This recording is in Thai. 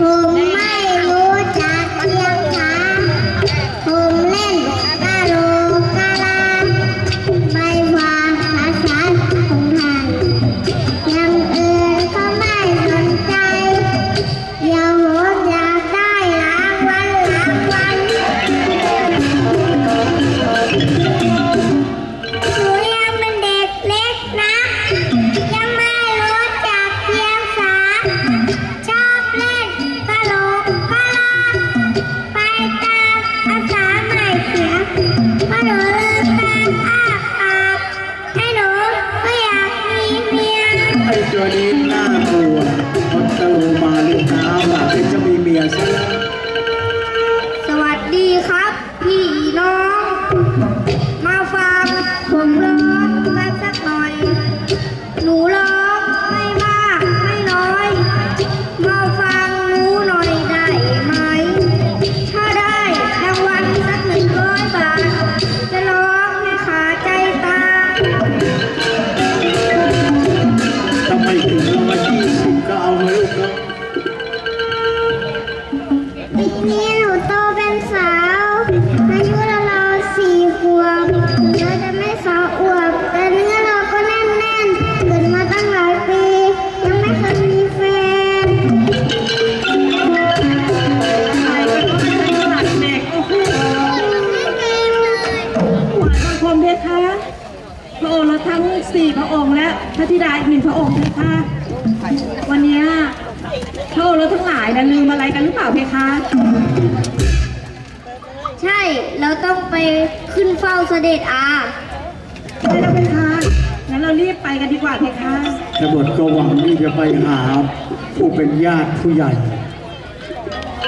ผ ไอ้ตัวนี้น่ากลัวมันโตมาลุกน้ำอะเป็นจะมีเมียซะ สาวอวบแต่เนื้อเราก็แน่นๆเกิดมาตั้งหลายปี ยังไม่เคยมีแฟนเด็กโอ้โหไม่เก่งเลยถวายบังคมเพคะพระองค์เราทั้งสี่พระองค์และพระธิดาอีกหนึ่งพระองค์เพคะวันเนี้ยพระองค์เราทั้งหลายนะลืมอะไรกันหรือเปล่าเพคะใช่ เราต้องไปขึ้นเฝ้าเสด็จอา ได้แล้วเพคะงั้นเรารีบไปกันดีกว่าเพคะตำรวจก็หวังที่จะไปหาผู้เป็นญาติผู้ใหญ่